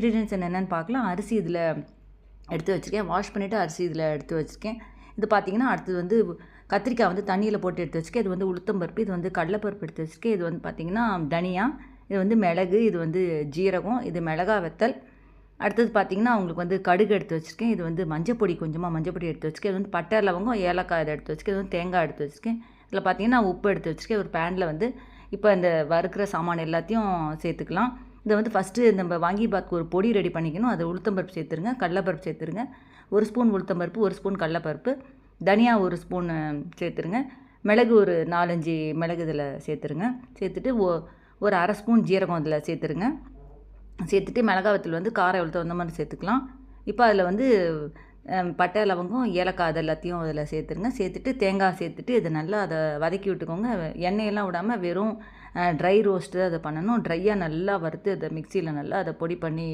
Ingredients என்னென்னு பார்க்கலாம். அரிசி இதில் எடுத்து வச்சுருக்கேன். வாஷ் பண்ணிவிட்டு அரிசி இதில் எடுத்து வச்சுருக்கேன். இது பார்த்தீங்கன்னா அடுத்தது வந்து கத்திரிக்காய் வந்து தண்ணியில் போட்டு எடுத்து வச்சுருக்கேன். இது வந்து உளுத்தம்பருப்பு இது வந்து கடலைப்பருப்பு எடுத்து வச்சுருக்கேன். இது வந்து பார்த்திங்கன்னா தனியா இது வந்து மிளகு இது வந்து ஜீரகம் இது மிளகா வெத்தல். அடுத்தது பார்த்திங்கன்னா அவங்களுக்கு வந்து கடுகு எடுத்து வச்சுருக்கேன். இது வந்து மஞ்சப்பொடி கொஞ்சமாக மஞ்சப்பொடி எடுத்து வச்சுருக்கேன். இது வந்து பட்டை லவங்கம் ஏலக்காய் இதை எடுத்து வச்சுருக்கேன். இது வந்து தேங்காய் எடுத்து வச்சுருக்கேன். இதில் பார்த்திங்கன்னா உப்பு எடுத்து வச்சுருக்கேன். ஒரு பேனில் வந்து இப்போ இந்த வறுக்கிற சாமான் எல்லாத்தையும் சேர்த்துக்கலாம். இதை வந்து ஃபஸ்ட்டு நம்ம வாங்கி பாத்துக்கு ஒரு பொடி ரெடி பண்ணிக்கணும். அது உளுத்தம்பருப்பு சேர்த்துருங்க கடலப்பருப்பு சேர்த்துருங்க. ஒரு ஸ்பூன் உளுத்தம்பருப்பு ஒரு ஸ்பூன் கடலப்பருப்பு. தனியா ஒரு ஸ்பூன் சேர்த்துருங்க. மிளகு ஒரு நாலஞ்சு மிளகு இதில் சேர்த்துருங்க. சேர்த்துட்டு ஒ ஒரு அரை ஸ்பூன் ஜீரகம் இதில் சேர்த்துருங்க. சேர்த்துட்டு மிளகா வத்தல் வந்து காரை எவ்வளோ தகுந்த மாதிரி சேர்த்துக்கலாம். இப்போ அதில் வந்து பட்டை லவங்கம் ஏலக்காய் அது எல்லாத்தையும் அதில் சேர்த்துருங்க. சேர்த்துட்டு தேங்காய் சேர்த்துட்டு இதை நல்லா அதை வதக்கி விட்டுக்கோங்க. எண்ணெயெல்லாம் விடாமல் வெறும் ட்ரை ரோஸ்ட்டு அதை பண்ணணும். ட்ரையாக நல்லா வறுத்து அதை மிக்சியில் நல்லா அதை பொடி பண்ணி